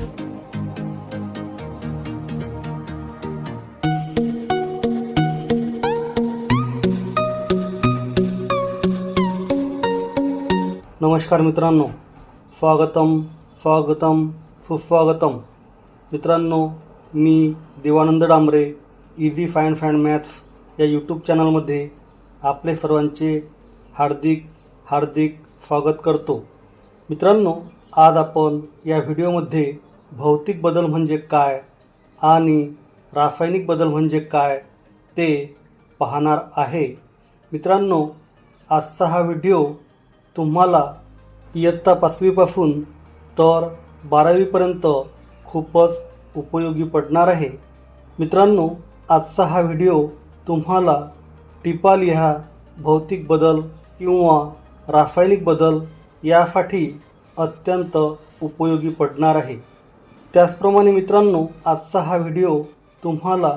नमस्कार मित्रांनो. स्वागतम स्वागतम सुस्वागतम. मित्रांनो मी Devanand Dambare easy fine fine maths या यूट्यूब चॅनलमध्ये आपले सर्वांचे हार्दिक हार्दिक स्वागत करतो. मित्रांनो आज आपण या व्हिडिओमध्ये भौतिक बदल म्हणजे काय आणि रासायनिक बदल म्हणजे काय ते पाहणार आहे. मित्रांनो आजचा हा व्हिडिओ तुम्हाला इयत्ता पाचवीपासून तर बारावीपर्यंत खूपच उपयोगी पडणार आहे. मित्रांनो आजचा हा व्हिडिओ तुम्हाला टिपा लिहा भौतिक बदल किंवा रासायनिक बदल यासाठी अत्यंत उपयोगी पडणार आहे. त्याचप्रमाणे मित्रांनो आजचा हा व्हिडिओ तुम्हाला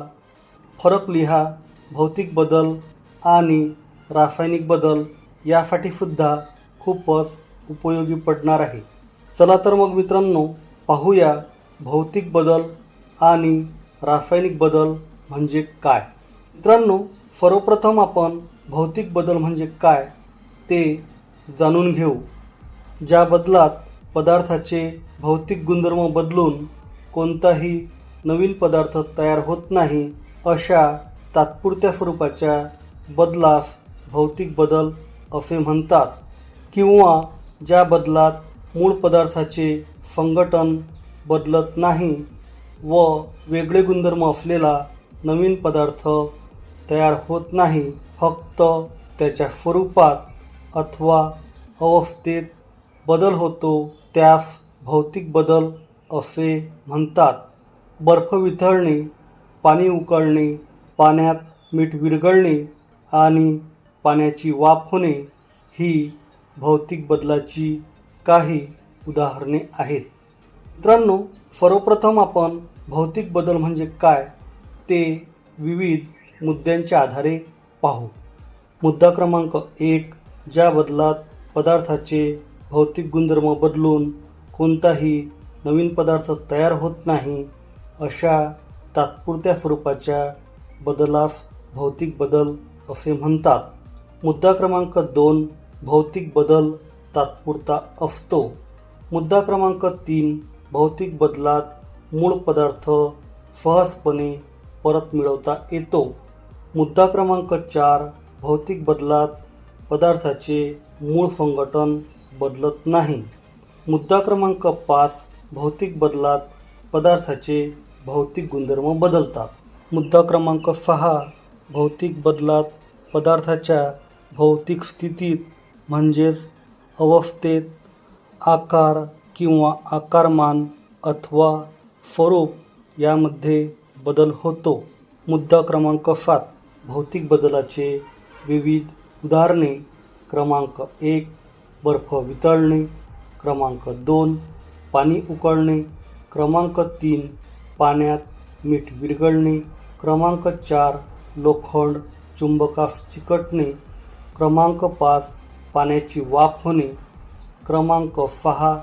फरक लिहा भौतिक बदल आणि रासायनिक बदल यासाठी सुद्धा खूपच उपयोगी पडणार आहे. चला तर मग मित्रांनो पाहूया भौतिक बदल आणि रासायनिक बदल म्हणजे काय. मित्रांनो सर्वप्रथम आपण भौतिक बदल म्हणजे काय ते जाणून घेऊ. ज्या बदलात पदार्थाचे भौतिक गुणधर्म बदलून कोणताही नवीन पदार्थ तयार होत नाही अशा तात्पुरत्या स्वरूपाच्या बदलास भौतिक बदल असे म्हणतात किंवा ज्या बदलात मूळ पदार्थाचे संघटन बदलत नाही व वेगळे गुणधर्म असलेला नवीन पदार्थ तयार होत नाही फक्त त्याच्या स्वरूपात अथवा अवस्थेत बदल होतो त्यास भौतिक बदल असे म्हणतात. बर्फ वितळणे पाणी उकळणे पाण्यात मीठ विरघळणे आणि पाण्याची वाफ होणे ही भौतिक बदलाची काही उदाहरणे आहेत. मित्रांनो सर्वप्रथम आपण भौतिक बदल म्हणजे काय ते विविध मुद्द्यांच्या आधारे पाहू. मुद्दा क्रमांक एक ज्या बदलात पदार्थाचे भौतिक गुणधर्म बदलून कोणताही नवीन पदार्थ तयार होत नाही अशा तात्पुरत्या स्वरूपाच्या बदलास भौतिक बदल असे म्हणतात. मुद्दा क्रमांक दोन भौतिक बदल तात्पुरता असतो. मुद्दा क्रमांक तीन भौतिक बदलात मूळ पदार्थ सहजपणे परत मिळवता येतो. मुद्दा क्रमांक चार भौतिक बदलात पदार्थाचे मूळ संघटन बदलत नाही. मुद्दा क्रमांक पाच भौतिक बदलात पदार्थाचे भौतिक गुणधर्म बदलतात. मुद्दा क्रमांक सहा भौतिक बदलात पदार्थाच्या भौतिक स्थितीत म्हणजेच अवस्थेत आकार किंवा आकारमान अथवा स्वरूप यामध्ये बदल होतो. मुद्दा क्रमांक सात भौतिक बदलाचे विविध उदाहरणे. क्रमांक एक बर्फ वितळणे क्रमांक दोन पाणी उकळणे क्रमांक तीन पाण्यात मीठ विरघळणे क्रमांक चार लोखंड चुंबकास चिकटणे क्रमांक पाच पाण्याची वाफ होणे क्रमांक सहा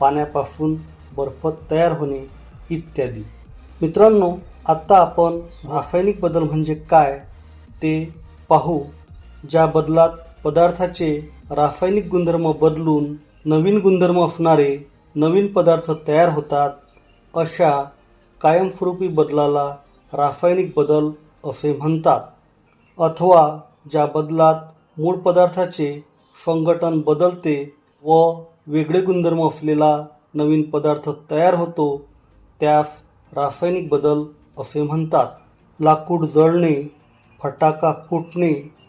पाण्यापासून बर्फ तयार होणे इत्यादी. मित्रांनो आत्ता आपण रासायनिक बदल म्हणजे काय ते पाहू. ज्या बदलात पदार्थाचे रासायनिक गुणधर्म बदलून नवीन गुणधर्म असणारे नवीन पदार्थ तयार होतात अशा कायमस्वरूपी बदलाला रासायनिक बदल असे म्हणतात. अथवा ज्या बदलात मूळ पदार्थाचे संघटन बदलते व वेगळे गुणधर्म असलेला नवीन पदार्थ तयार होतो त्यास रासायनिक बदल असे म्हणतात. लाकूड जळणे फटाका फुटणे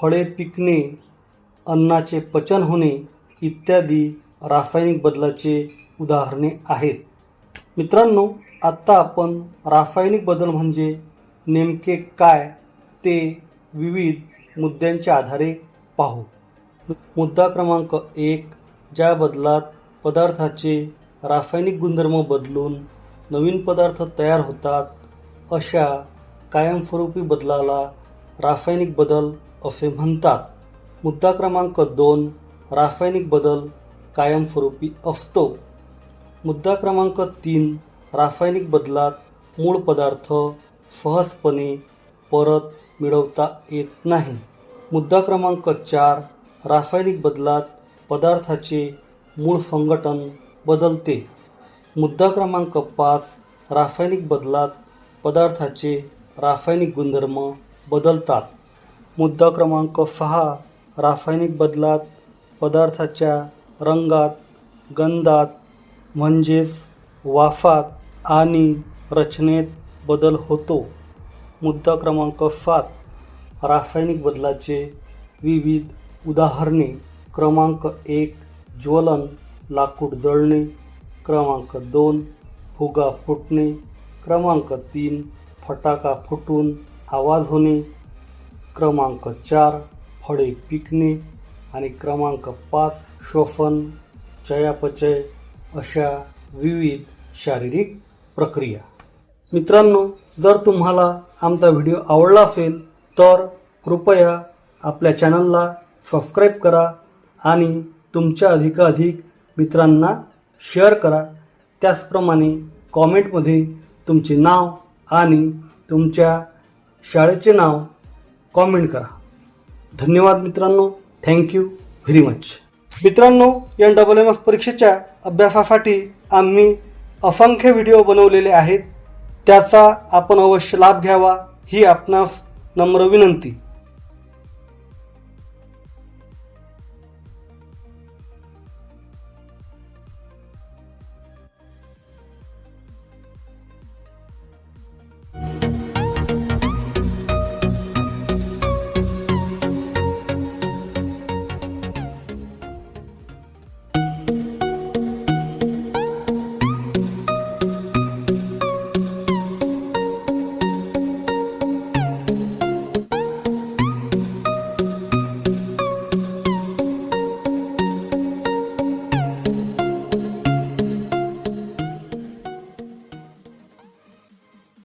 फळे पिकणे अन्नाचे पचन होणे इत्यादी रासायनिक बदलाचे उदाहरणे आहेत. मित्रांनो आत्ता आपण रासायनिक बदल म्हणजे नेमके काय ते विविध मुद्द्यांच्या आधारे पाहू. मुद्दा क्रमांक एक ज्या बदलात पदार्थाचे रासायनिक गुणधर्म बदलून नवीन पदार्थ तयार होतात अशा कायमस्वरूपी बदलाला रासायनिक बदल असे म्हणतात. मुद्दा क्रमांक दोन रासायनिक बदल कायमस्वरूपी असतो. मुद्दा क्रमांक तीन रासायनिक बदलात मूळ पदार्थ सहजपणे परत मिळवता येत नाही. मुद्दा क्रमांक चार रासायनिक बदलात पदार्थाचे मूळ संघटन बदलते. मुद्दा क्रमांक पाच रासायनिक बदलात पदार्थाचे रासायनिक गुणधर्म बदलतात. मुद्दा क्रमांक सहा रासायनिक बदलात पदार्थाच्या रंगात गंधात म्हणजेच वाफात आणि रचनेत बदल होतो. मुद्दा क्रमांक सात रासायनिक बदलाचे विविध उदाहरणे. क्रमांक एक ज्वलन लाकूड जळणे. क्रमांक दोन फुगा फुटणे. क्रमांक तीन फटाका फुटून आवाज होणे. क्रमांक चार फळे पिकणे आणि क्रमांक पाच श्वसन चयापचय अशा विविध शारीरिक प्रक्रिया. मित्रांनो जर तुम्हाला आमचा व्हिडिओ आवडला असेल तर कृपया आपल्या चॅनलला सबस्क्राईब करा आणि तुमच्या अधिकाधिक मित्रांना शेअर करा. त्याचप्रमाणे कॉमेंटमध्ये तुमचे नाव आणि तुमच्या शाळेचे नाव कॉमेंट करा. धन्यवाद मित्रांनो. थँक्यू व्हेरी मच मित्रांनो या डबल एम एफ परीक्षेच्या अभ्यासासाठी आम्ही असंख्य व्हिडिओ बनवलेले आहेत. त्याचा आपण अवश्य लाभ घ्यावा. ही आपणास नम्र विनंती.